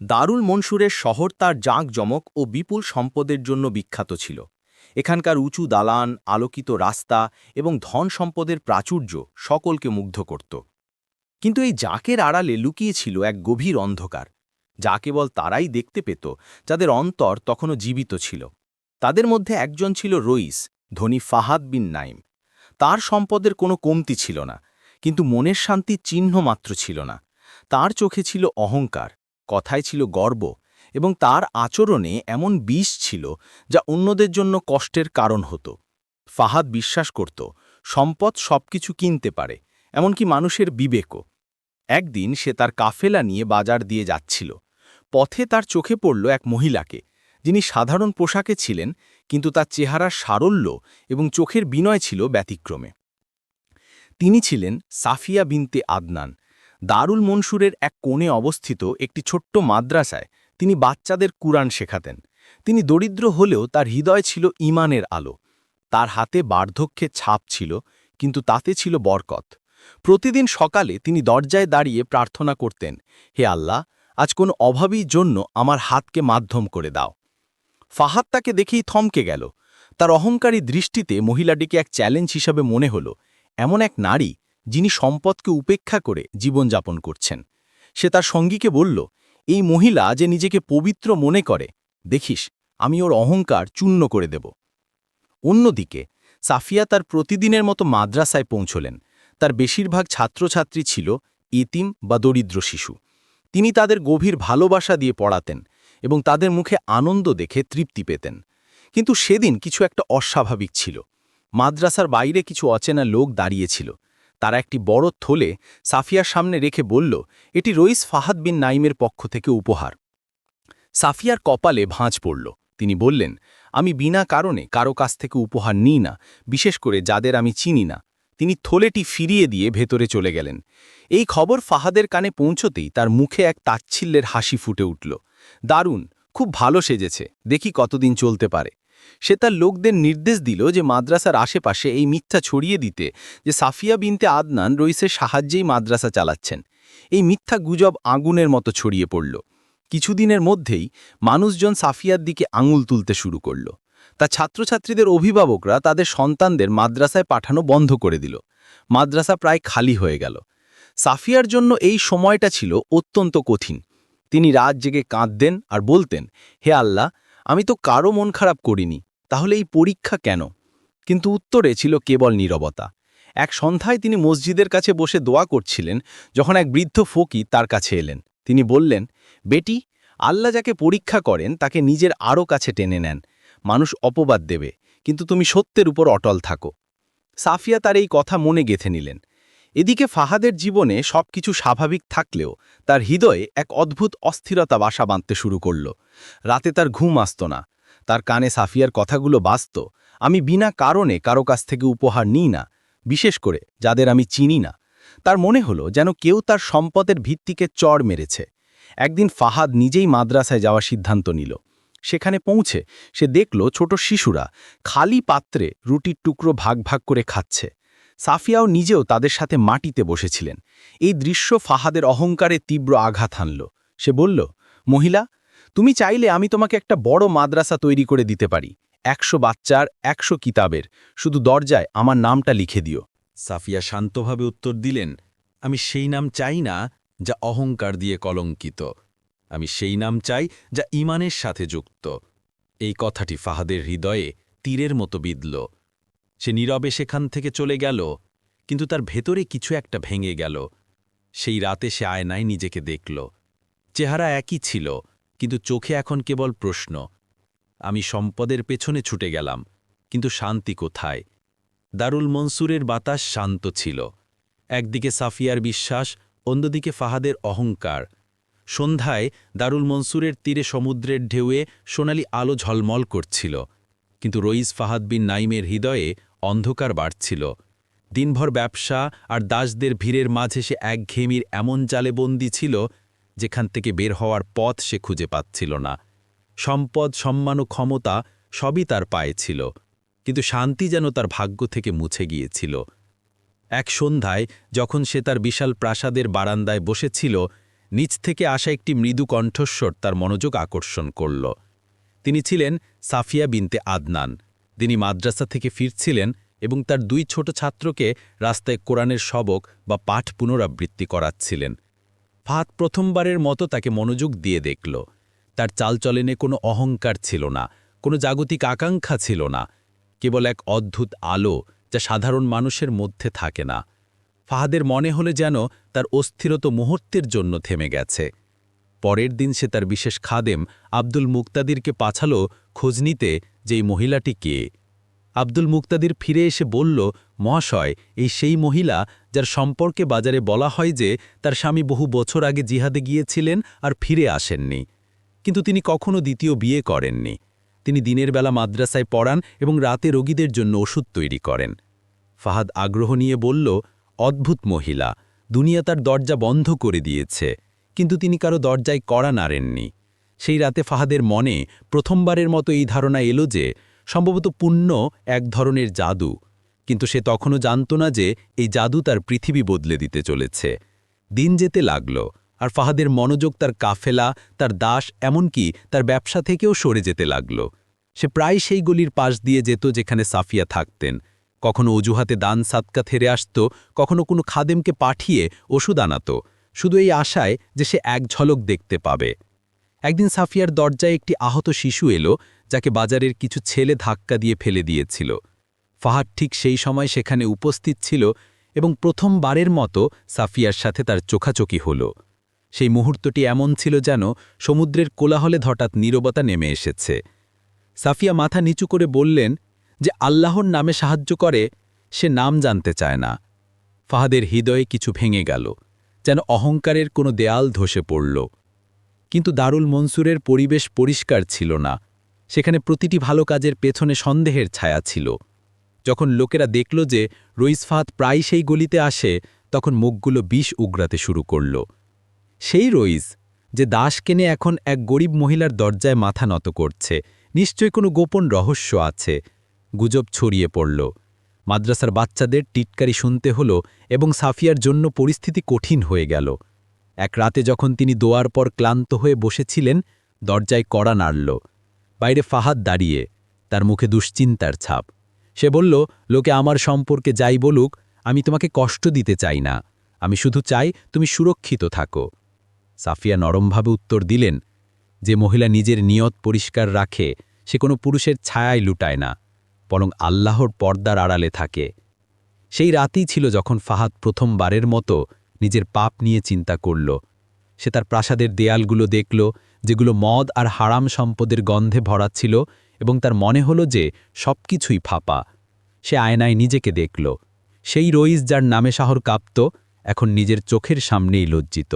দারুল মনসুরের শহর তার জাঁকজমক ও বিপুল সম্পদের জন্য বিখ্যাত ছিল। এখানকার উঁচু দালান, আলোকিত রাস্তা এবং ধন সম্পদের প্রাচুর্য সকলকে মুগ্ধ করত। কিন্তু এই জাকের আড়ালে লুকিয়েছিল এক গভীর অন্ধকার। যা কেবল তারাই দেখতে পেত, যাদের অন্তর তখনও জীবিত ছিল। তাদের মধ্যে একজন ছিল রইস, ধনী ফাহাদ বিন নাইম। তার সম্পদের কোনো কমতি ছিল না, কিন্তু মনের শান্তির চিহ্ন মাত্র ছিল না। তার চোখে ছিল অহংকার। কথায় ছিল গর্ব এবং তার আচরণে এমন বিষ ছিল যা অন্যদের জন্য কষ্টের কারণ হতো। ফাহাদ বিশ্বাস করত, সম্পদ সবকিছু কিনতে পারে, এমনকি মানুষের বিবেকও। একদিন সে তার কাফেলা নিয়ে বাজার দিয়ে যাচ্ছিল। পথে তার চোখে পড়ল এক মহিলাকে, যিনি সাধারণ পোশাকে ছিলেন, কিন্তু তার চেহারার সারল্য এবং চোখের বিনয় ছিল ব্যতিক্রমে। তিনি ছিলেন সাফিয়া বিনতে আদনান দারুল মনসুরের এক কোণে অবস্থিত একটি ছোট্ট মাদ্রাসায় তিনি বাচ্চাদের কুরআন শেখাতেন। তিনি দরিদ্র হলেও তার হৃদয় ছিল ইমানের আলো। তার হাতে বার্ধক্যে ছাপ ছিল, কিন্তু তাতে ছিল বরকত। প্রতিদিন সকালে তিনি দরজায় দাঁড়িয়ে প্রার্থনা করতেন, হে আল্লাহ, আজ কোন অভাবীর জন্য আমার হাতকে মাধ্যম করে দাও। ফাহাদ তাকে দেখেই থমকে গেল। তার অহংকারী দৃষ্টিতে মহিলাটিকে এক চ্যালেঞ্জ হিসাবে মনে হল, এমন এক নারী যিনি সম্পদকে উপেক্ষা করে জীবনযাপন করছেন। সে তার সঙ্গীকে বলল, এই মহিলা যে নিজেকে পবিত্র মনে করে, দেখিস, আমি ওর অহংকার চূর্ণ করে দেব। অন্যদিকে, সাফিয়া তার প্রতিদিনের মতো মাদ্রাসায় পৌঁছলেন। তার বেশিরভাগ ছাত্রছাত্রী ছিল ইতিম বা দরিদ্র শিশু। তিনি তাদের গভীর ভালোবাসা দিয়ে পড়াতেন এবং তাদের মুখে আনন্দ দেখে তৃপ্তি পেতেন। কিন্তু সেদিন কিছু একটা অস্বাভাবিক ছিল। মাদ্রাসার বাইরে কিছু অচেনা লোক দাঁড়িয়েছিল তারা একটি বড় থলে সাফিয়ার সামনে রেখে বলল, এটি রইস ফাহাদ বিন নাইমের পক্ষ থেকে উপহার। সাফিয়ার কপালে ভাঁজ পড়ল। তিনি বললেন, আমি বিনা কারণে কারও কাছ থেকে উপহার নিই না, বিশেষ করে যাদের আমি চিনি না। তিনি থলেটি ফিরিয়ে দিয়ে ভেতরে চলে গেলেন। এই খবর ফাহাদের কানে পৌঁছতেই তার মুখে এক তাচ্ছিল্যের হাসি ফুটে উঠল। দারুণ! খুব ভালো সেজেছে। দেখি কতদিন চলতে পারে। সে তার লোকদের নির্দেশ দিল যে মাদ্রাসার আশেপাশে এই মিথ্যা ছড়িয়ে দিতে, যে সাফিয়া বিনতে আদনান রইসের সাহায্যেই মাদ্রাসা চালাচ্ছেন। এই মিথ্যা গুজব আগুনের মতো ছড়িয়ে পড়ল। কিছুদিনের মধ্যেই মানুষজন সাফিয়ার দিকে আঙুল তুলতে শুরু করল। তা ছাত্রছাত্রীদের অভিভাবকরা তাদের সন্তানদের মাদ্রাসায় পাঠানো বন্ধ করে দিল। মাদ্রাসা প্রায় খালি হয়ে গেল। সাফিয়ার জন্য এই সময়টা ছিল অত্যন্ত কঠিন। তিনি রাত জেগে কাঁদতেন আর বলতেন, হে আল্লাহ আমি তো কারও মন খারাপ করিনি, তাহলে এই পরীক্ষা কেন? কিন্তু উত্তরে ছিল কেবল নীরবতা। এক সন্ধ্যায় তিনি মসজিদের কাছে বসে দোয়া করছিলেন, যখন এক বৃদ্ধ ফকি তার কাছে এলেন। তিনি বললেন, বেটি, আল্লাহ যাকে পরীক্ষা করেন, তাকে নিজের আরও কাছে টেনে নেন। মানুষ অপবাদ দেবে, কিন্তু তুমি সত্যের উপর অটল থাকো। সাফিয়া তার এই কথা মনে গেথে নিলেন। এদিকে ফাহাদের জীবনে সবকিছু স্বাভাবিক থাকলেও তার হৃদয়ে এক অদ্ভুত অস্থিরতা বাসা বাঁধতে শুরু করল। রাতে তার ঘুম আসত না। তার কানে সাফিয়ার কথাগুলো বাঁচত আমি বিনা কারণে কারও কাছ থেকে উপহার নিই না, বিশেষ করে যাদের আমি চিনি না। তার মনে হলো যেন কেউ তার সম্পদের ভিত্তিকে চড় মেরেছে। একদিন ফাহাদ নিজেই মাদ্রাসায় যাওয়ার সিদ্ধান্ত নিল। সেখানে পৌঁছে সে দেখল ছোট শিশুরা খালি পাত্রে রুটির টুকরো ভাগ ভাগ করে খাচ্ছে। সাফিয়াও নিজেও তাদের সাথে মাটিতে বসেছিলেন। এই দৃশ্য ফাহাদের অহংকারে তীব্র আঘাত হানল। সে বলল, মহিলা, তুমি চাইলে আমি তোমাকে একটা বড় মাদ্রাসা তৈরি করে দিতে পারি। একশো বাচ্চার একশো কিতাবের। শুধু দরজায় আমার নামটা লিখে দিও। সাফিয়া শান্তভাবে উত্তর দিলেন, আমি সেই নাম চাই না যা অহংকার দিয়ে কলঙ্কিত। আমি সেই নাম চাই যা ইমানের সাথে যুক্ত। এই কথাটি ফাহাদের হৃদয়ে তীরের মতো বিদল সে নীরবে সেখান থেকে চলে গেল, কিন্তু তার ভেতরে কিছু একটা ভেঙে গেল। সেই রাতে সে আয়নায় নিজেকে দেখল। চেহারা একই ছিল, কিন্তু চোখে এখন কেবল প্রশ্ন, আমি সম্পদের পেছনে ছুটে গেলাম, কিন্তু শান্তি কোথায়? দারুল মনসুরের বাতাস শান্ত ছিল। একদিকে সাফিয়ার বিশ্বাস, অন্যদিকে ফাহাদের অহংকার। সন্ধ্যায় দারুল মনসুরের তীরে সমুদ্রের ঢেউয়ে সোনালি আলো ঝলমল করছিল, কিন্তু রইস ফাহাদ বিন নাইমের হৃদয়ে অন্ধকার বাড়ছিল। দিনভর ব্যবসা আর দাসদের ভিড়ের মাঝে সে একঘেমির এমন জালে বন্দি ছিল, যেখান থেকে বের হওয়ার পথ সে খুঁজে পাচ্ছিল না। সম্পদ, সম্মান ও ক্ষমতা সবই তার পায়ে ছিল, কিন্তু শান্তি যেন তার ভাগ্য থেকে মুছে গিয়েছিল। এক সন্ধ্যায় যখন সে তার বিশাল প্রাসাদের বারান্দায় বসেছিল, নিচ থেকে আসা একটি মৃদু কণ্ঠস্বর তার মনোযোগ আকর্ষণ করল। তিনি ছিলেন সাফিয়া বিনতে আদনান। তিনি মাদ্রাসা থেকে ফিরছিলেন এবং তার দুই ছোট ছাত্রকে রাস্তায় কোরআনের সবক বা পাঠ পুনরাবৃত্তি করাচ্ছিলেন। ফাহাদ প্রথমবারের মতো তাকে মনোযোগ দিয়ে দেখল। তার চালচলনে কোনো অহংকার ছিল না, কোনো জাগতিক আকাঙ্ক্ষা ছিল না, কেবল এক অদ্ভুত আলো যা সাধারণ মানুষের মধ্যে থাকে না। ফাহাদের মনে হলে যেন তার অস্থিরত মুহূর্তের জন্য থেমে গেছে। পরের দিন সে তার বিশেষ খাদেম আব্দুল মুক্তাদিরকে পাছালো খোঁজ নিতে যে মহিলাটি কে আব্দুল মুক্তাদির ফিরে এসে বলল, মহাশয়, এই সেই মহিলা যার সম্পর্কে বাজারে বলা হয় যে তার স্বামী বহু বছর আগে জিহাদে গিয়েছিলেন আর ফিরে আসেননি। কিন্তু তিনি কখনো দ্বিতীয় বিয়ে করেননি। তিনি দিনের বেলা মাদ্রাসায় পড়ান এবং রাতে রোগীদের জন্য ওষুধ তৈরি করেন। ফাহাদ আগ্রহ নিয়ে বলল, অদ্ভুত মহিলা, দুনিয়া তার দরজা বন্ধ করে দিয়েছে, কিন্তু তিনি কারও দরজায় কড়া নাড়েননি। সেই রাতে ফাহাদের মনে প্রথমবারের মতো এই ধারণা এলো যে সম্ভবত পুণ্য এক ধরনের জাদু। কিন্তু সে তখনও জানত না যে এই জাদু তার পৃথিবী বদলে দিতে চলেছে। দিন যেতে লাগল, আর ফাহাদের মনোযোগ তার কাফেলা, তার দাস, এমনকি তার ব্যবসা থেকেও সরে যেতে লাগল। সে প্রায় সেই গলির পাশ দিয়ে যেত যেখানে সাফিয়া থাকতেন। কখনো অজুহাতে দান সাতকা থেরে আসত, কখনো কোনো খাদেমকে পাঠিয়ে ওষুধ আনাত। শুধু এই আশায় যে সে এক ঝলক দেখতে পাবে। একদিন সাফিয়ার দরজায় একটি আহত শিশু এলো, যাকে বাজারের কিছু ছেলে ধাক্কা দিয়ে ফেলে দিয়েছিল। ফাহাদ ঠিক সেই সময় সেখানে উপস্থিত ছিল এবং প্রথমবারের মতো সাফিয়ার সাথে তার চোখাচোখি হল। সেই মুহূর্তটি এমন ছিল যেন সমুদ্রের কোলাহলে হঠাৎ নীরবতা নেমে এসেছে। সাফিয়া মাথা নিচু করে বললেন যে, আল্লাহর নামে সাহায্য করে, সে নাম জানতে চায় না। ফাহাদের হৃদয়ে কিছু ভেঙে গেল, যেন অহংকারের কোনো দেয়াল ধসে পড়ল। কিন্তু দারুল মনসুরের পরিবেশ পরিষ্কার ছিল না। সেখানে প্রতিটি ভালো কাজের পেছনে সন্দেহের ছায়া ছিল। যখন লোকেরা দেখল যে রইসফাত প্রায় সেই গলিতে আসে, তখন মুখগুলো বিষ উগরাতে শুরু করল। সেই রইস যে দাস কেনে এখন এক গরিব মহিলার দরজায় মাথা নত করছে। নিশ্চয় কোনো গোপন রহস্য আছে। গুজব ছড়িয়ে পড়ল। মাদ্রাসার বাচ্চাদের টিটকারি শুনতে হল এবং সাফিয়ার জন্য পরিস্থিতি কঠিন হয়ে গেল। এক রাতে যখন তিনি দোয়ার পর ক্লান্ত হয়ে বসেছিলেন, দরজায় কড়া নাড়ল। বাইরে ফাহাদ দাঁড়িয়ে, তার মুখে দুশ্চিন্তার ছাপ। সে বলল, লোকে আমার সম্পর্কে যাই বলুক, আমি তোমাকে কষ্ট দিতে চাই না। আমি শুধু চাই তুমি সুরক্ষিত থাকো। সাফিয়া নরমভাবে উত্তর দিলেন, যে মহিলা নিজের নিয়ত পরিষ্কার রাখে, সে কোনো পুরুষের ছায়ায় লুটায় না, বরং আল্লাহর পর্দার আড়ালে থাকে। সেই রাতেই ছিল যখন ফাহাদ প্রথমবারের মতো নিজের পাপ নিয়ে চিন্তা করল। সে তার প্রাসাদের দেয়ালগুলো দেখল, যেগুলো মদ আর হারাম সম্পদের গন্ধে ভরা ছিল এবং তার মনে হলো যে সবকিছুই ফাঁপা। সে আয়নায় নিজেকে দেখল। সেই রইস যার নামে শহর কাঁপত, এখন নিজের চোখের সামনেই লজ্জিত।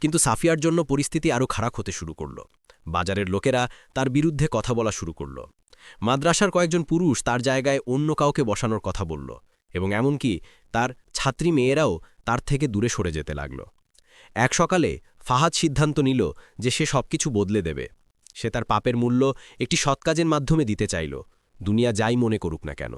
কিন্তু সাফিয়ার জন্য পরিস্থিতি আরও খারাপ হতে শুরু করল। বাজারের লোকেরা তার বিরুদ্ধে কথা বলা শুরু করল। মাদ্রাসার কয়েকজন পুরুষ তার জায়গায় অন্য কাউকে বসানোর কথা বলল। এবং এমনকি তার ছাত্রী মেয়েরাও তার থেকে দূরে সরে যেতে লাগল। এক সকালে ফাহাদ সিদ্ধান্ত নিল যে সে সবকিছু বদলে দেবে। সে তার পাপের মূল্য একটি সৎকাজের মাধ্যমে দিতে চাইল। দুনিয়া যাই মনে করুক না কেন।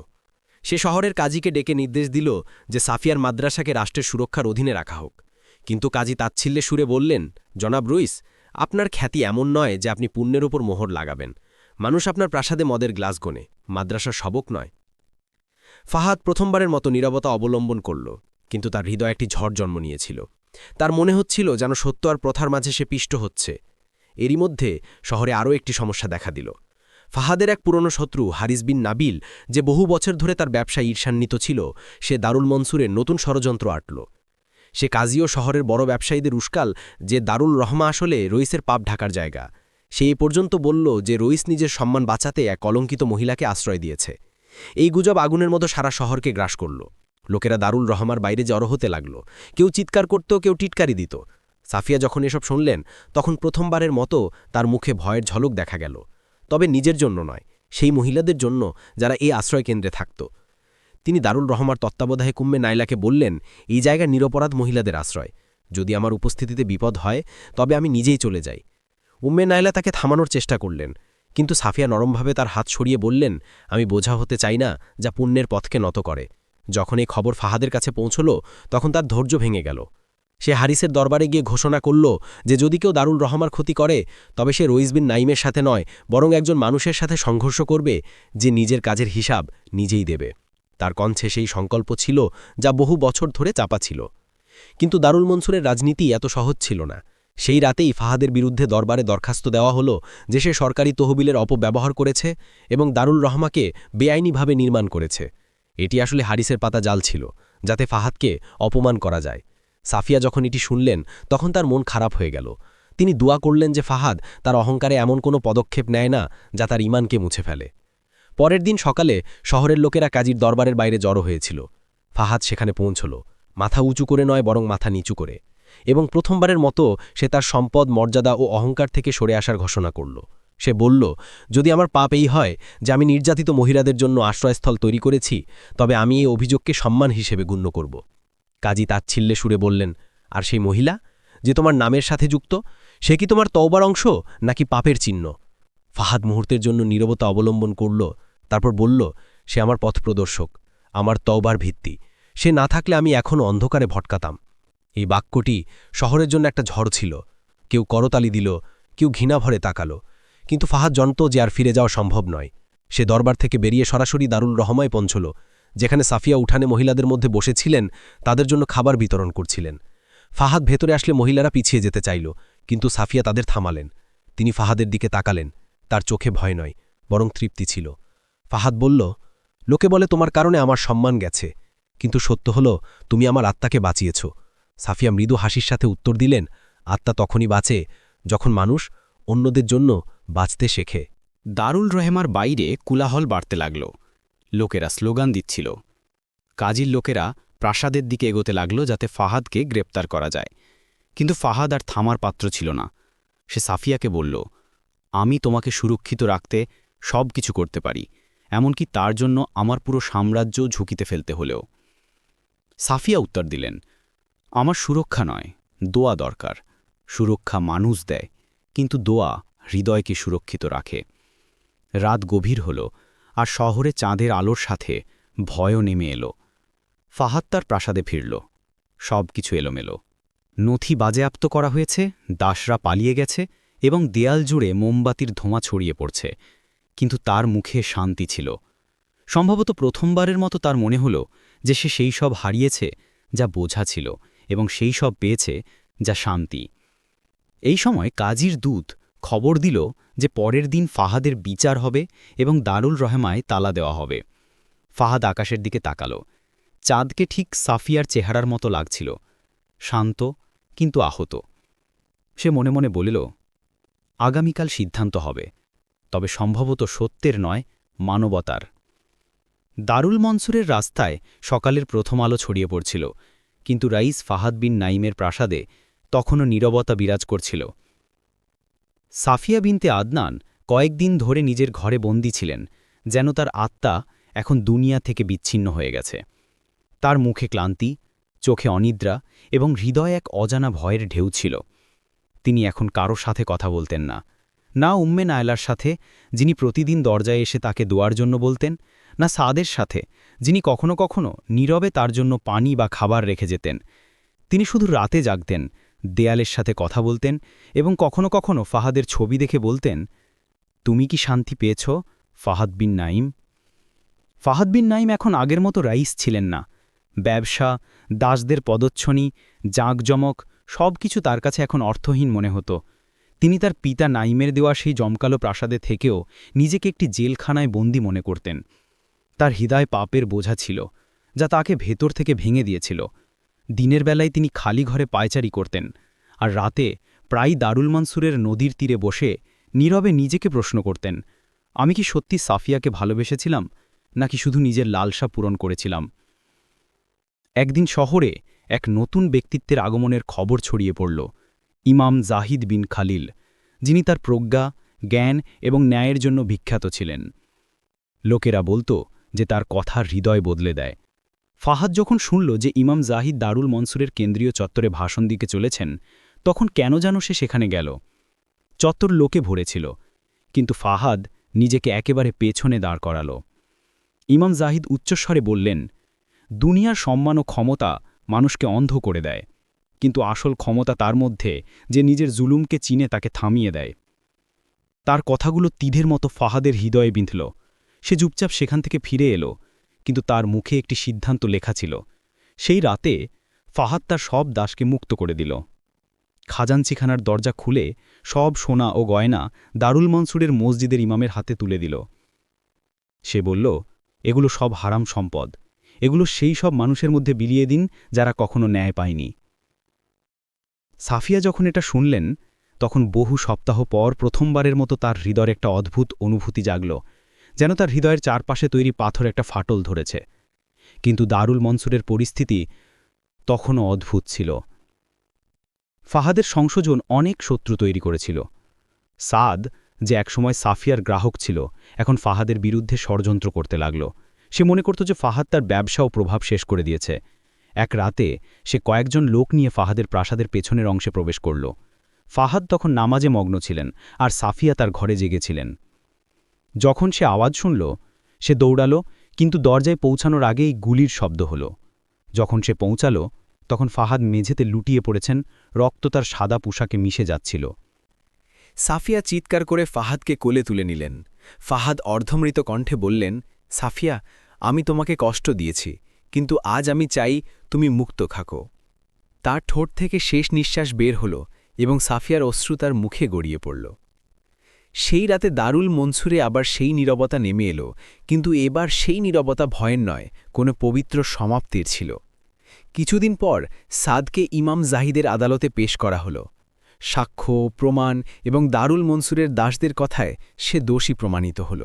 সে শহরের কাজীকে ডেকে নির্দেশ দিল যে সাফিয়ার মাদ্রাসাকে রাষ্ট্রের সুরক্ষার অধীনে রাখা হোক। কিন্তু কাজী তাচ্ছিল্যে সুরে বললেন, জনাব রুইস, আপনার খ্যাতি এমন নয় যে আপনি পুণ্যের ওপর মোহর লাগাবেন। মানুষ আপনার প্রাসাদে মদের গ্লাস গোনে। মাদ্রাসার সবক নয়। ফাহাদ প্রথমবারের মতো নীরবতা অবলম্বন করল, কিন্তু তার হৃদয় একটি ঝড় জন্ম নিয়েছিল। তার মনে হচ্ছিল যেন সত্য আর প্রথার মাঝে সে পিষ্ট হচ্ছে। এরই মধ্যে শহরে আরও একটি সমস্যা দেখা দিল। ফাহাদের এক পুরনো শত্রু, হারিস বিন নাবিল, যে বহু বছর ধরে তার ব্যবসায় ঈর্ষান্বিত ছিল, সে দারুল মনসুরের নতুন ষড়যন্ত্র আটল। সে কাজীও শহরের বড় ব্যবসায়ীদের উস্কাল, যে দারুল রহমা আসলে রইসের পাপ ঢাকার জায়গা। সে এ পর্যন্ত বলল যে রইস নিজের সম্মান বাঁচাতে এক কলঙ্কিত মহিলাকে আশ্রয় দিয়েছে। এই গুজব আগুনের মতো সারা শহরকে গ্রাস করল। লোকেরা দারুল রহমার বাইরে জড়ো হতে লাগল। কেউ চিৎকার করত, কেউ টিটকারি দিত। সাফিয়া যখন এসব শুনলেন, তখন প্রথমবারের মতো তার মুখে ভয়ের ঝলক দেখা গেল। তবে নিজের জন্য নয়, সেই মহিলাদের জন্য যারা এই আশ্রয়কেন্দ্রে থাকত। তিনি দারুল রহমার তত্ত্বাবধায়ক উম্মে নাইলাকে বললেন, এই জায়গা নিরপরাধ মহিলাদের আশ্রয়। যদি আমার উপস্থিতিতে বিপদ হয়, তবে আমি নিজেই চলে যাই। উম্মে নাইলা তাকে থামানোর চেষ্টা করলেন। কিন্তু সাফিয়া নরমভাবে তার হাত সরিয়ে বললেন, আমি বোঝা হতে চাই না যা পুণ্যের পথকে নত করে। যখন এই খবর ফাহাদের কাছে পৌঁছল, তখন তার ধৈর্য ভেঙে গেল। সে হারিসের দরবারে গিয়ে ঘোষণা করল যে যদি কেউ দারুল রহমার ক্ষতি করে, তবে সে রইস বিন নাইমের সাথে নয়, বরং একজন মানুষের সাথে সংঘর্ষ করবে যে নিজের কাজের হিসাব নিজেই দেবে। তার কণ্ঠে সেই সংকল্প ছিল যা বহু বছর ধরে চাপা ছিল। কিন্তু দারুল মনসুরের রাজনীতি এত সহজ ছিল না। সেই রাতেই ফাহাদের বিরুদ্ধে দরবারে দরখাস্ত দেওয়া হলো যে সে সরকারি তহবিলের অপব্যবহার করেছে এবং দারুল রহমাকে বেআইনিভাবে নির্মাণ করেছে। এটি আসলে হারিসের পাতা জাল ছিল, যাতে ফাহাদকে অপমান করা যায়। সাফিয়া যখন এটি শুনলেন, তখন তার মন খারাপ হয়ে গেল। তিনি দোয়া করলেন যে ফাহাদ তার অহংকারে এমন কোনো পদক্ষেপ নেয় না যা তার ইমানকে মুছে ফেলে। পরের দিন সকালে শহরের লোকেরা কাজীর দরবারের বাইরে জড়ো হয়েছিল। ফাহাদ সেখানে পৌঁছল, মাথা উঁচু করে নয় বরং মাথা নিচু করে। এবং প্রথমবারের মতো সে তার সম্পদ, মর্যাদা ও অহংকার থেকে সরে আসার ঘোষণা করল। সে বলল, যদি আমার পাপ এই হয় যে আমি নির্যাতিত মহিলাদের জন্য আশ্রয়স্থল তৈরি করেছি, তবে আমি এই অভিযোগকে সম্মান হিসেবে গণ্য করব। কাজী তাচ্ছিল্যে সুরে বললেন, আর সেই মহিলা, যে তোমার নামের সাথে যুক্ত, সে কি তোমার তওবার অংশ নাকি পাপের চিহ্ন? ফাহাদ মুহূর্তের জন্য নীরবতা অবলম্বন করল, তারপর বলল, সে আমার পথপ্রদর্শক, আমার তওবার ভিত্তি। সে না থাকলে আমি এখনও অন্ধকারে ভটকাতাম। এই বাক্যটি শহরের জন্য একটা ঝড় ছিল। কেউ করতালি দিল, কেউ ঘৃণা ভরে তাকালো। কিন্তু ফাহাদ জানত যে আর ফিরে যাওয়া সম্ভব নয়। সে দরবার থেকে বেরিয়ে সরাসরি দারুল রহমায় পৌঁছল, যেখানে সাফিয়া উঠানে মহিলাদের মধ্যে বসেছিলেন, তাদের জন্য খাবার বিতরণ করছিলেন। ফাহাদ ভেতরে আসলে মহিলারা পিছিয়ে যেতে চাইল, কিন্তু সাফিয়া তাদের থামালেন। তিনি ফাহাদের দিকে তাকালেন, তার চোখে ভয় নয়, বরং তৃপ্তি ছিল। ফাহাদ বলল, লোকে বলে তোমার কারণে আমার সম্মান গেছে, কিন্তু সত্য হল, তুমি আমার আত্মাকে বাঁচিয়েছ। সাফিয়া মৃদু হাসির সাথে উত্তর দিলেন, আত্মা তখনই বাঁচে যখন মানুষ অন্যদের জন্য বাঁচতে শেখে। দারুল রহেমার বাইরে কুলাহল বাড়তে লাগল। লোকেরা স্লোগান দিচ্ছিল। কাজীর লোকেরা প্রাসাদের দিকে এগোতে লাগল যাতে ফাহাদকে গ্রেপ্তার করা যায়। কিন্তু ফাহাদ আর থামার পাত্র ছিল না। সে সাফিয়াকে বলল, আমি তোমাকে সুরক্ষিত রাখতে সব কিছু করতে পারি, এমনকি তার জন্য আমার পুরো সাম্রাজ্য ঝুঁকিতে ফেলতে হলেও। সাফিয়া উত্তর দিলেন আমার সুরক্ষা নয়, দোয়া দরকার। সুরক্ষা মানুষ দেয়, কিন্তু দোয়া হৃদয়কে সুরক্ষিত রাখে। রাত গভীর হল, আর শহরে চাঁদের আলোর সাথে ভয়ও নেমে এলো। ফাহাদ তার প্রাসাদে ফিরল সব কিছু এলোমেলো। নথি বাজেয়াপ্ত করা হয়েছে, দাসরা পালিয়ে গেছে, এবং দেয়াল জুড়ে মোমবাতির ধোঁয়া ছড়িয়ে পড়ছে, কিন্তু তার মুখে শান্তি ছিল। সম্ভবত প্রথমবারের মতো তার মনে হল যে সে সেই সব হারিয়েছে যা বোঝা ছিল। এবং সেই সব পেয়েছে যা শান্তি। এই সময় কাজীর দূত খবর দিল যে পরের দিন ফাহাদের বিচার হবে এবং দারুল রহমায় তালা দেওয়া হবে। ফাহাদ আকাশের দিকে তাকালো। চাঁদকে ঠিক সাফিয়ার চেহারার মতো লাগছিল, শান্ত কিন্তু আহত। সে মনে মনে বলিল, আগামীকাল সিদ্ধান্ত হবে, তবে সম্ভবত সত্যের নয়, মানবতার। দারুল মনসুরের রাস্তায় সকালের প্রথম আলো ছড়িয়ে পড়ছিল কিন্তু রাইস ফাহাদ বিন নাইমের প্রাসাদে তখনও নীরবতা বিরাজ করছিল। সাফিয়া বিনতে আদনান কয়েকদিন ধরে নিজের ঘরে বন্দী ছিলেন, যেন তার আত্মা এখন দুনিয়া থেকে বিচ্ছিন্ন হয়ে গেছে। তার মুখে ক্লান্তি, চোখে অনিদ্রা এবং হৃদয়ে এক অজানা ভয়ের ঢেউ ছিল। তিনি এখন কারও সাথে কথা বলতেন না না উম্মে নায়লার সাথে, যিনি প্রতিদিন দরজায় এসে তাকে দোয়ার জন্য বলতেন না সাদের সাথে, যিনি কখনো কখনো নীরবে তার জন্য পানি বা খাবার রেখে যেতেন। তিনি শুধু রাতে জাগতেন, দেয়ালের সাথে কথা বলতেন এবং কখনো কখনো ফাহাদের ছবি দেখে বলতেন, তুমি কি শান্তি পেয়েছ, ফাহাদ বিন নাইম ফাহাদ বিন নাইম এখন আগের মতো রাইস ছিলেন না। ব্যবসা, দাসদের পদচ্ছনি, জাঁকজমক সব কিছু তার কাছে এখন অর্থহীন মনে হতো। তিনি তার পিতা নাইমের দেওয়া সেই জমকালো প্রাসাদে থেকেও নিজেকে একটি জেলখানায় বন্দি মনে করতেন। তার হৃদয় পাপের বোঝা ছিল, যা তাকে ভেতর থেকে ভেঙে দিয়েছিল। দিনের বেলায় তিনি খালি ঘরে পায়চারি করতেন, আর রাতে প্রায় দারুল মানসুরের নদীর তীরে বসে নীরবে নিজেকে প্রশ্ন করতেন, আমি কি সত্যি সাফিয়াকে ভালোবেসেছিলাম, নাকি শুধু নিজের লালসা পূরণ করেছিলাম? একদিন শহরে এক নতুন ব্যক্তিত্বের আগমনের খবর ছড়িয়ে পড়ল, ইমাম জাহিদ বিন খালিল, যিনি তার প্রজ্ঞা, জ্ঞান এবং ন্যায়ের জন্য বিখ্যাত ছিলেন। লোকেরা বলতো যে তার কথা হৃদয় বদলে দেয়। ফাহাদ যখন শুনল যে ইমাম জাহিদ দারুল মনসুরের কেন্দ্রীয় চত্বরে ভাষণ দিকে চলেছেন, তখন কেন যেন সে সেখানে গেল। চত্বর লোকে ভরেছিল, কিন্তু ফাহাদ নিজেকে একেবারে পেছনে দাঁড় করাল। ইমাম জাহিদ উচ্চস্বরে বললেন, দুনিয়ার সম্মান ও ক্ষমতা মানুষকে অন্ধ করে দেয়, কিন্তু আসল ক্ষমতা তার মধ্যে যে নিজের জুলুমকে চিনে তাকে থামিয়ে দেয়। তার কথাগুলো তিধের মতো ফাহাদের হৃদয়ে বিঁধল। সে চুপচাপ সেখান থেকে ফিরে এলো, কিন্তু তার মুখে একটি সিদ্ধান্ত লেখা ছিল। সেই রাতে ফাহাদ তার সব দাসকে মুক্ত করে দিল। খাজানচিখানার দরজা খুলে সব সোনা ও গয়না দারুল মনসুরের মসজিদের ইমামের হাতে তুলে দিল। সে বলল, এগুলো সব হারাম সম্পদ। এগুলো সেই সব মানুষের মধ্যে বিলিয়ে দিন যারা কখনো ন্যায় পায়নি। সাফিয়া যখন এটা শুনলেন, তখন বহু সপ্তাহ পর প্রথমবারের মতো তার হৃদয়ের একটা অদ্ভুত অনুভূতি জাগল। যেন তার হৃদয়ের চারপাশে তৈরি পাথর একটা ফাটল ধরেছে। কিন্তু দারুল মনসুরের পরিস্থিতি তখনও অদ্ভুত ছিল। ফাহাদের সংশোজন অনেক শত্রু তৈরি করেছিল। সাদ, যে একসময় সাফিয়ার গ্রাহক ছিল, এখন ফাহাদের বিরুদ্ধে ষড়যন্ত্র করতে লাগল। সে মনে করত যে ফাহাদ তার ব্যবসা ও প্রভাব শেষ করে দিয়েছে। এক রাতে সে কয়েকজন লোক নিয়ে ফাহাদের প্রাসাদের পেছনের অংশে প্রবেশ করল। ফাহাদ তখন নামাজে মগ্ন ছিলেন আর সাফিয়া তার ঘরে জেগেছিলেন। যখন সে আওয়াজ শুনল, সে দৌড়াল, কিন্তু দরজায় পৌঁছানোর আগেই গুলির শব্দ হল। যখন সে পৌঁছাল, তখন ফাহাদ মেঝেতে লুটিয়ে পড়েছেন, রক্ত তার সাদা পোশাকে মিশে যাচ্ছিল। সাফিয়া চিৎকার করে ফাহাদকে কোলে তুলে নিলেন। ফাহাদ অর্ধমৃত কণ্ঠে বললেন, সাফিয়া, আমি তোমাকে কষ্ট দিয়েছি, কিন্তু আজ আমি চাই তুমি মুক্ত খাকো তার ঠোঁট থেকে শেষ নিঃশ্বাস বের হল এবং সাফিয়ার অশ্রু তার মুখে গড়িয়ে পড়ল। সেই রাতে দারুল মনসুরে আবার সেই নীরবতা নেমে এলো। কিন্তু এবার সেই নীরবতা ভয়ের নয়, কোনো পবিত্র সমাপ্তির ছিল। কিছুদিন পর সাদকে ইমাম জাহিদের আদালতে পেশ করা হলো। সাক্ষ্য, প্রমাণ এবং দারুল মনসুরের দাসদের কথায় সে দোষী প্রমাণিত হল।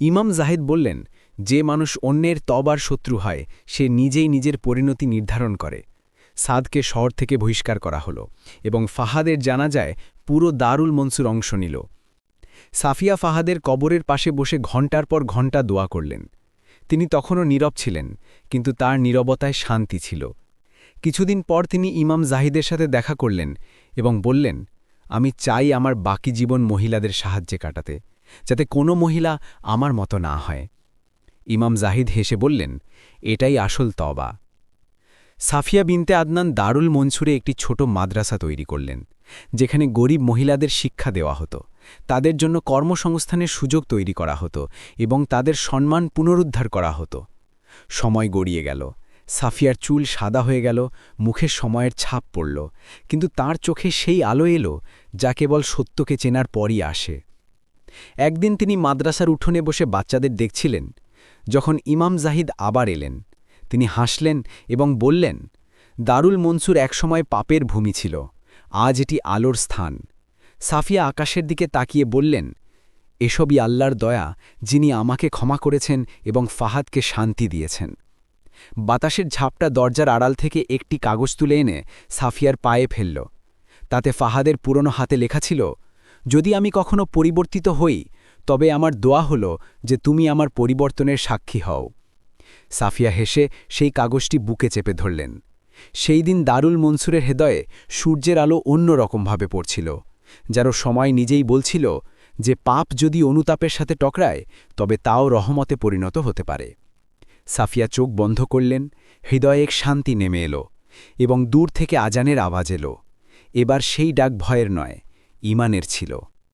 ইমাম জাহিদ বললেন, যে মানুষ অন্যের তবার শত্রু হয়, সে নিজেই নিজের পরিণতি নির্ধারণ করে। সাদকে শহর থেকে বহিষ্কার করা হল এবং ফাহাদের জানা যায় পুরো দারুল মনসুর অংশ নিল। সাফিয়া ফাহাদের কবরের পাশে বসে ঘণ্টার পর ঘণ্টা দোয়া করলেন। তিনি তখনও নীরব ছিলেন, কিন্তু তার নীরবতায় শান্তি ছিল। কিছুদিন পর তিনি ইমাম জাহিদের সাথে দেখা করলেন এবং বললেন, আমি চাই আমার বাকি জীবন মহিলাদের সাহায্যে কাটাতে, যাতে কোনো মহিলা আমার মতো না হয়। ইমাম জাহিদ হেসে বললেন, এটাই আসল তবা সাফিয়া বিনতে আদনান দারুল মনসুরে একটি ছোট মাদ্রাসা তৈরি করলেন, যেখানে গরিব মহিলাদের শিক্ষা দেওয়া হতো। তাদের জন্য কর্মসংস্থানের সুযোগ তৈরি করা হতো এবং তাদের সম্মান পুনরুদ্ধার করা হতো। সময় গড়িয়ে গেল। সাফিয়ার চুল সাদা হয়ে গেল, মুখে সময়ের ছাপ পড়ল। কিন্তু তার চোখে সেই আলো এলো যা কেবল সত্যকে চেনার পরই আসে। একদিন তিনি মাদ্রাসার উঠোনে বসে বাচ্চাদের দেখছিলেন। যখন ইমাম জাহিদ আবার এলেন, তিনি হাসলেন এবং বললেন, দারুল মনসুর একসময় পাপের ভূমি ছিল। আজ এটি আলোর স্থান। সাফিয়া আকাশের দিকে তাকিয়ে বললেন, এসবই আল্লাহর দয়া, যিনি আমাকে ক্ষমা করেছেন এবং ফাহাদকে শান্তি দিয়েছেন। বাতাসের ঝাপটা দরজার আড়াল থেকে একটি কাগজ তুলে এনে সাফিয়ার পায়ে ফেলল। তাতে ফাহাদের পুরনো হাতে লেখা ছিল, যদি আমি কখনো পরিবর্তিত হই, তবে আমার দোয়া হল যে তুমি আমার পরিবর্তনের সাক্ষী হও। সাফিয়া হেসে সেই কাগজটি বুকে চেপে ধরলেন। সেই দিন দারুল মনসুরের হৃদয়ে সূর্যের আলো অন্য রকমভাবে পড়ছিল। যার সময় নিজেই বলছিল যে পাপ যদি অনুতাপের সাথে টকরায়, তবে তাও রহমতে পরিণত হতে পারে। সাফিয়া চোখ বন্ধ করলেন, হৃদয়ে এক শান্তি নেমে এলো এবং দূর থেকে আজানের আওয়াজ এলো। এবার সেই ডাক ভয়ের নয়, ইমানের ছিল।